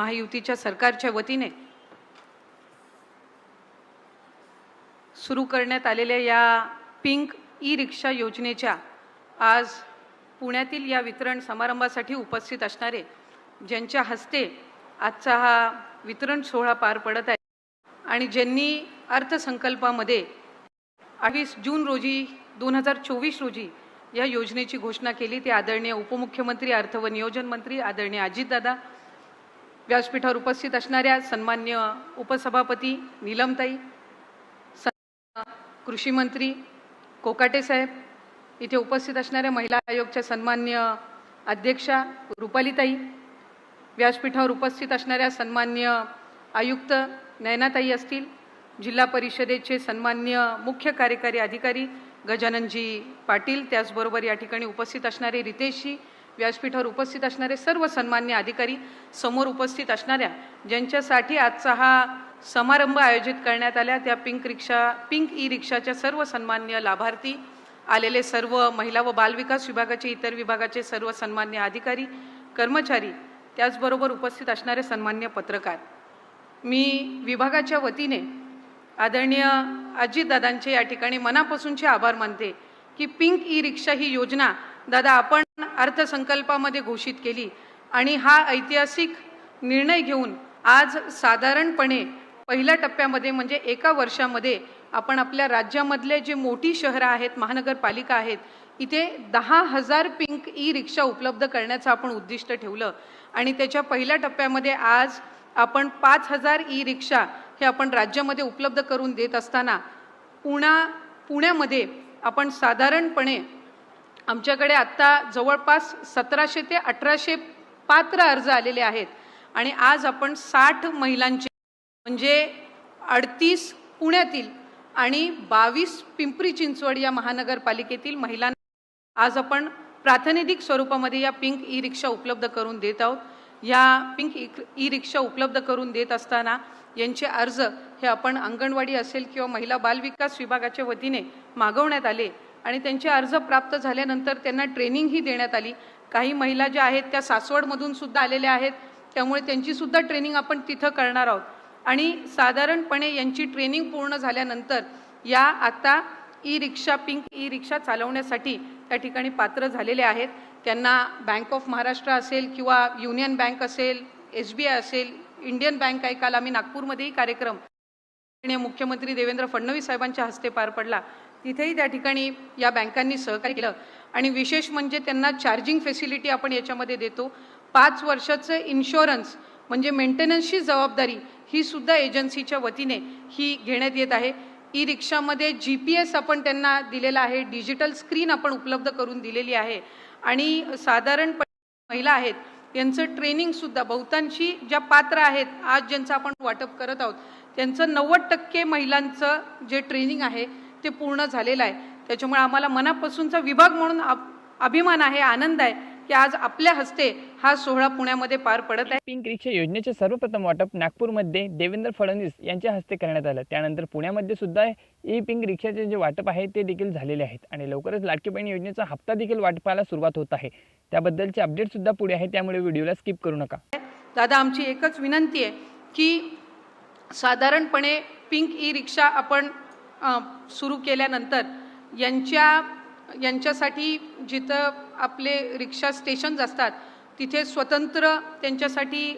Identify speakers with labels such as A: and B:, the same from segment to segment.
A: महायुतीच्या सरकारच्या वतीने सुरू करण्यात आलेल्या या पिंक ई रिक्षा योजनेच्या आज पुण्यातील या वितरण समारंभासाठी उपस्थित असणारे ज्यांच्या हस्ते आजचा हा वितरण सोहळा पार पडत आहे आणि ज्यांनी अर्थसंकल्पामध्ये अठ्ठावीस जून रोजी दोन हजार चोवीस रोजी या योजनेची घोषणा केली ते आदरणीय उपमुख्यमंत्री अर्थ व नियोजन मंत्री आदरणीय अजितदादा व्यासपीठावर उपस्थित असणाऱ्या सन्मान्य उपसभापती नीलमताई कृषीमंत्री कृषी मंत्री कोकाटे साहेब इथे उपस्थित असणाऱ्या महिला आयोगच्या सन्मान्य अध्यक्षा रुपालीताई व्यासपीठावर उपस्थित असणाऱ्या सन्मान्य आयुक्त नयनाताई असतील जिल्हा परिषदेचे सन्मान्य मुख्य कार्यकारी अधिकारी गजाननजी पाटील त्याचबरोबर या ठिकाणी उपस्थित असणारे रितेशजी व्यासपीठावर उपस्थित असणारे सर्व सन्मान्य अधिकारी समोर उपस्थित असणाऱ्या ज्यांच्यासाठी आजचा हा समारंभ आयोजित करण्यात आला त्या पिंक रिक्षा पिंक ई रिक्षाच्या सर्व सन्मान्य लाभार्थी आलेले सर्व महिला व बालविकास विभागाचे इतर विभागाचे सर्व सन्मान्य अधिकारी कर्मचारी त्याचबरोबर उपस्थित असणारे सन्मान्य पत्रकार. मी विभागाच्या वतीने आदरणीय अजितदादांचे या ठिकाणी मनापासूनचे आभार मानते. की पिंक ई रिक्षा ही योजना दादा आपण अर्थसंकल्पामध्ये घोषित केली. आणि हा ऐतिहासिक निर्णय घेऊन आज साधारणपणे पहिल्या टप्प्यामध्ये म्हणजे एका वर्षामध्ये आपण आपल्या राज्यामधले जे मोठी शहरं आहेत महानगरपालिका आहेत इथे दहा हजार पिंक ई रिक्षा उपलब्ध करण्याचं आपण उद्दिष्ट ठेवलं. आणि त्याच्या पहिल्या टप्प्यामध्ये आज आपण पाच हजार ई रिक्षा हे आपण राज्यामध्ये उपलब्ध करून देत असताना पुणा पुण्यामध्ये आपण साधारणपणे आमच्याकडे आत्ता जवळपास सतराशे ते अठराशे पात्र अर्ज आलेले आहेत. आणि आज आपण साठ महिलांचे म्हणजे अडतीस पुण्यातील आणि बावीस पिंपरी चिंचवड या महानगरपालिकेतील महिलांना आज आपण प्रातिनिधिक स्वरूपामध्ये या पिंक ई रिक्षा उपलब्ध करून देत आहोत. या पिंक ई रिक्षा उपलब्ध करून देत असताना यांचे अर्ज हे आपण अंगणवाडी असेल किंवा महिला बालविकास विभागाच्या वतीने मागवण्यात आले आणि त्यांचे अर्ज प्राप्त झाल्यानंतर त्यांना ट्रेनिंगही देण्यात आली. काही महिला ज्या आहेत त्या सासवडमधून सुद्धा आलेल्या आहेत. त्यामुळे त्यांचीसुद्धा ट्रेनिंग आपण तिथं करणार आहोत. आणि साधारणपणे यांची ट्रेनिंग पूर्ण झाल्यानंतर या आता e rickshaw pink e rickshaw चालवण्यासाठी त्या ठिकाणी पात्र झालेले आहेत. त्यांना बँक ऑफ महाराष्ट्र असेल किंवा युनियन बँक असेल एस बी आय असेल इंडियन बँक आहे. काल आम्ही नागपूरमध्येही कार्यक्रम मुख्यमंत्री देवेंद्र फडणवीस साहेबांच्या हस्ते पार पडला. तिथेही त्या ठिकाणी या बँकांनी सहकार्य केलं. आणि विशेष म्हणजे त्यांना चार्जिंग फेसिलिटी आपण याच्यामध्ये देतो. पाच वर्षाचं इन्शुरन्स म्हणजे मेंटेनन्सची जबाबदारी ही सुद्धा एजन्सीच्या वतीने ही घेण्यात येत आहे. ई रिक्षामध्ये जी पी एस आपण त्यांना दिलेला आहे. डिजिटल स्क्रीन आपण उपलब्ध करून दिलेली आहे. आणि साधारणपणे महिला आहेत यांचं ट्रेनिंगसुद्धा बहुतांशी ज्या पात्र आहेत आज ज्यांचं आपण वाटप करत आहोत त्यांचं नव्वद टक्के महिलांचं जे ट्रेनिंग आहे ते पूर्ण झालेलं आहे. त्याच्यामुळे आम्हाला मनापासूनचा विभाग म्हणून अभिमान आहे आनंद आहे. की आज आपल्या हस्ते हा सोहळा पुण्यामध्ये पार पडत आहे.
B: पिंक रिक्षा योजनेचे सर्वप्रथम वाटप नागपूरमध्ये देवेंद्र फडणवीस यांच्या हस्ते करण्यात आलं. त्यानंतर पुण्यामध्ये सुद्धा ई पिंक रिक्षाचे जे वाटप आहे ते देखील झालेले आहेत आणि लवकरच लाडकी बहीण योजनेचा हप्ता देखील वाटपाला सुरुवात होत आहे. त्याबद्दलचे अपडेट सुद्धा पुढे आहे त्यामुळे व्हिडिओला स्किप करू नका.
A: दादा आमची एकच विनंती आहे की साधारणपणे पिंक ई रिक्षा आपण सुरू केल्यानंतर यांच्या यांच्यासाठी जिथं आपले रिक्षा स्टेशन्स असतात तिथे स्वतंत्र त्यांच्यासाठी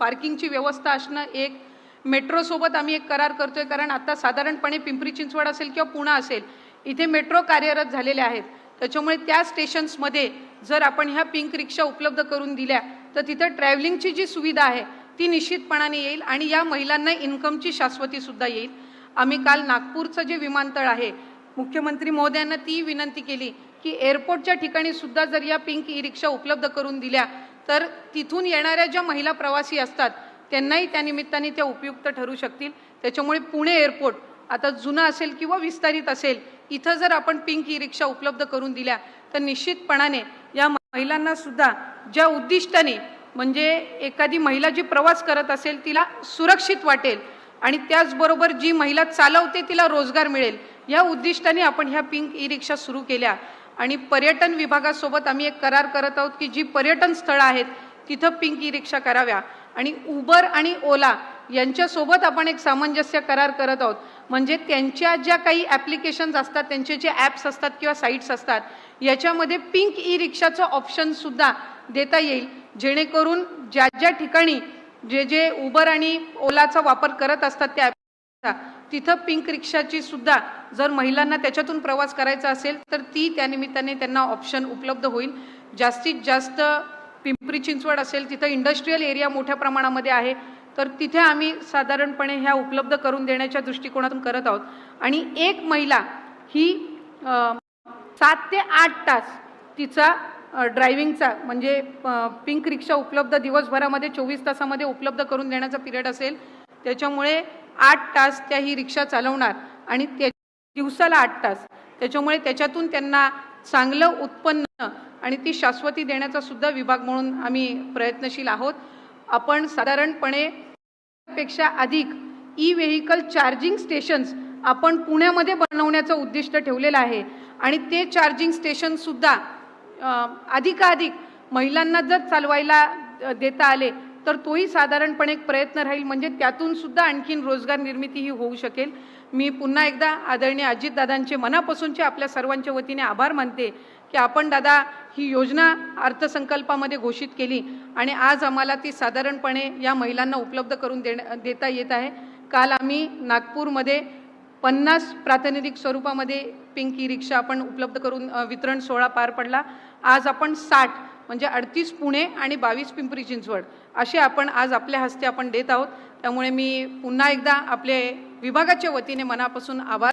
A: पार्किंगची व्यवस्था असणं एक. मेट्रोसोबत आम्ही एक करार करतोय कारण आता साधारणपणे पिंपरी चिंचवड असेल किंवा पुणा असेल इथे मेट्रो कार्यरत झालेले आहेत. त्याच्यामुळे त्या स्टेशन्समध्ये जर आपण ह्या पिंक रिक्षा उपलब्ध करून दिल्या तर तिथं ट्रॅव्हलिंगची जी सुविधा आहे ती निश्चितपणाने येईल आणि या महिलांना इन्कमची शाश्वतीसुद्धा येईल. आम्ही काल नागपूरचं जे विमानतळ आहे मुख्यमंत्री महोदयांना ती विनंती केली की एअरपोर्टच्या ठिकाणी सुद्धा जर या पिंक ई रिक्षा उपलब्ध करून दिल्या तर तिथून येणाऱ्या ज्या महिला प्रवासी असतात त्यांनाही त्या निमित्ताने त्या उपयुक्त ठरू शकतील. त्याच्यामुळे पुणे एअरपोर्ट आता जुनं असेल किंवा विस्तारित असेल इथं जर आपण पिंक ई रिक्षा उपलब्ध करून दिल्या तर निश्चितपणाने या महिलांना सुद्धा ज्या उद्दिष्टाने म्हणजे एखादी महिला जी प्रवास करत असेल तिला सुरक्षित वाटेल आणि त्याचबरोबर जी महिला चालवते तिला रोजगार मिळेल या उद्दिष्टाने आपण ह्या पिंक ई रिक्षा सुरू केल्या. आणि पर्यटन विभागासोबत आम्ही एक करार करत आहोत की जी पर्यटन स्थळं आहेत तिथं पिंक ई रिक्षा कराव्या. आणि उबर आणि ओला यांच्यासोबत आपण एक सामंजस्य करार करत आहोत. म्हणजे त्यांच्या ज्या काही ॲप्लिकेशन्स असतात त्यांचे जे ॲप्स असतात किंवा साईट्स असतात याच्यामध्ये पिंक ई रिक्षाचं ऑप्शनसुद्धा देता येईल. जेणेकरून ज्या ज्या ठिकाणी जे जे उबर आणि ओलाचा वापर करत असतात त्या ॲप तिथं पिंक रिक्षाची सुद्धा जर महिलांना त्याच्यातून प्रवास करायचा असेल तर ती त्यानिमित्ताने त्यांना ऑप्शन उपलब्ध होईल. जास्तीत जास्त पिंपरी चिंचवड असेल तिथं इंडस्ट्रीयल एरिया मोठ्या प्रमाणामध्ये आहे तर तिथे आम्ही साधारणपणे ह्या उपलब्ध करून देण्याच्या दृष्टिकोनातून करत आहोत. आणि एक महिला ही सात ते आठ तास तिचा ड्रायव्हिंगचा म्हणजे पिंक रिक्षा उपलब्ध दिवसभरामध्ये चोवीस तासामध्ये उपलब्ध करून देण्याचा पिरियड असेल. त्याच्यामुळे आठ तास त्या ही रिक्षा चालवणार आणि त्या दिवसाला आठ तास. त्याच्यामुळे त्याच्यातून त्यांना चांगलं उत्पन्न आणि ती शाश्वती देण्याचा सुद्धा विभाग म्हणून आम्ही प्रयत्नशील आहोत. आपण साधारणपणे पेक्षा अधिक ई व्हेकल चार्जिंग स्टेशन्स आपण पुण्यामध्ये बनवण्याचं उद्दिष्ट ठेवलेलं आहे. आणि ते चार्जिंग स्टेशनसुद्धा अधिकाधिक महिलांना जर चालवायला देता आले तर तोही साधारणपणे एक प्रयत्न राहील. म्हणजे त्यातून सुद्धा आणखीन रोजगार निर्मिती ही होऊ शकेल. मी पुन्हा एकदा आदरणीय अजितदादांचे मनापासूनचे आपल्या सर्वांच्या वतीने आभार मानते की आपण दादा ही योजना अर्थसंकल्पामध्ये घोषित केली आणि आज आम्हाला ती साधारणपणे या महिलांना उपलब्ध करून देण्या देता येत आहे. काल आम्ही नागपूरमध्ये पन्नास प्रातिनिधिक स्वरूपामध्ये पिंकी रिक्षा आपण उपलब्ध करून वितरण सोहळा पार पडला. आज आपण साठ म्हणजे अडतीस पुणे आणि बावीस पिंपरी चिंचवड. असे आपण आज आपल्या हस्ते आपण देत आहोत. त्यामुळे मी पुन्हा एकदा आपले विभागाच्या वतीने मनापासून आभार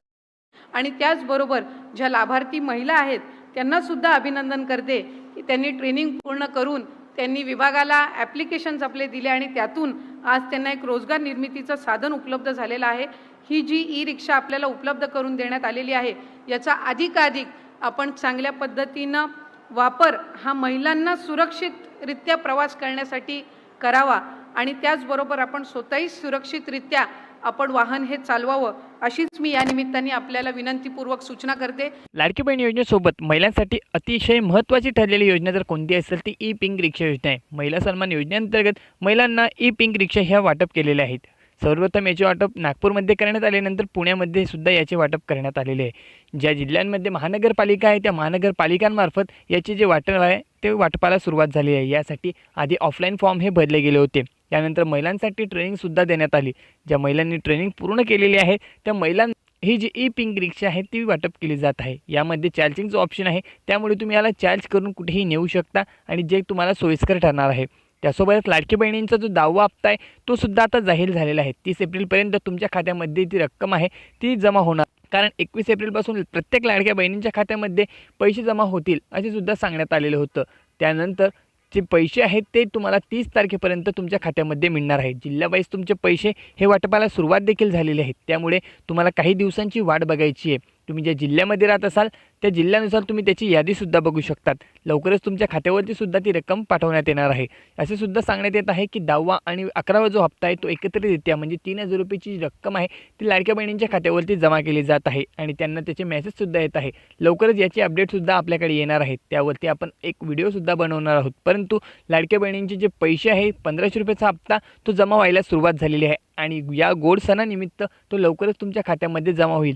A: आणि त्याचबरोबर ज्या लाभार्थी महिला आहेत त्यांना सुद्धा अभिनंदन करते की त्यांनी ट्रेनिंग पूर्ण करून त्यांनी विभागाला ॲप्लिकेशन्स आपले दिले आणि त्यातून आज त्यांना एक रोजगार निर्मितीचं साधन उपलब्ध झालेलं आहे. ही जी ई रिक्षा आपल्याला उपलब्ध करून देण्यात आलेली आहे याचा अधिकाधिक आपण चांगल्या पद्धतीनं वापर हा महिलांना सुरक्षितरित्या प्रवास करण्यासाठी करावा आणि त्याचबरोबर आपण स्वतःही सुरक्षितरित्या आपण वाहन हे चालवावं अशीच मी या निमित्ताने आपल्याला विनंतीपूर्वक सूचना करते.
B: लाडकी बहीण योजनेसोबत महिलांसाठी अतिशय महत्त्वाची ठरलेली योजना जर कोणती असेल ती ई पिंक रिक्षा योजना आहे. महिला सन्मान योजनेअंतर्गत महिलांना ई पिंक रिक्षा ह्या वाटप केलेल्या आहेत. सर्वप्रथम याचे वाटप नागपूरमध्ये करण्यात आले नंतर पुण्यामध्ये सुद्धा याचे वाटप करण्यात आलेले आहे. ज्या जिल्ह्यांमध्ये महानगरपालिका आहे त्या महानगरपालिकांमार्फत याचे जे वाटप आहे ते वाटपाला सुरुवात झाली आहे. यासाठी आधी ऑफलाईन फॉर्म हे भरले गेले होते. त्यानंतर महिलांसाठी ट्रेनिंगसुद्धा देण्यात आली. ज्या महिलांनी ट्रेनिंग पूर्ण केलेली आहे त्या महिलां ही जी ई पिंक रिक्षा आहे ती वाटप केली जात आहे. यामध्ये चार्जिंगचं ऑप्शन आहे. त्यामुळे तुम्ही याला चार्ज करून कुठेही नेऊ शकता आणि जे तुम्हाला सोयीस्कर ठरणार आहे. त्यासोबतच लाडकी बहिणींचा जो दहावा हप्ता आहे तो सुद्धा आता जाहीर झालेला आहे. तीस एप्रिलपर्यंत तुमच्या खात्यामध्ये ती रक्कम आहे ती जमा होणार. कारण एकवीस एप्रिलपासून प्रत्येक लाडक्या बहिणींच्या खात्यामध्ये पैसे जमा होतील असे सुद्धा सांगण्यात आलेलं होतं. त्यानंतर जे पैसे आहेत ते तुम्हाला तीस तारखेपर्यंत तुमच्या खात्यामध्ये मिळणार आहे. जिल्ह्यावाईज तुमचे पैसे हे वाटपाला सुरुवात देखील झालेली आहे. त्यामुळे तुम्हाला काही दिवसांची वाट बघायची आहे. तुम्ही ज्या जिल्ह्यामध्ये राहत असाल त्या जिल्ह्यानुसार तुम्ही त्याची यादीसुद्धा बघू शकतात. लवकरच तुमच्या खात्यावरतीसुद्धा ती रक्कम पाठवण्यात येणार आहे. असे सुद्धा सांगण्यात येत आहे की दहावा आणि अकरावा जो हप्ता आहे तो एकत्रितरित्या म्हणजे तीन हजार रुपयेची जी रक्कम आहे ती लाडक्या बहिणींच्या खात्यावरती जमा केली जात आहे आणि त्यांना त्याचे मेसेजसुद्धा येत आहे. लवकरच याची अपडेटसुद्धा आपल्याकडे येणार आहे. त्यावरती आपण एक व्हिडिओसुद्धा बनवणार आहोत. परंतु लाडक्या बहिणींचे जे पैसे आहे पंधराशे रुपयाचा हप्ता तो जमा व्हायला सुरुवात झालेली आहे आणि या गोड सणानिमित्त तो लवकरच तुमच्या खात्यामध्ये जमा होईल.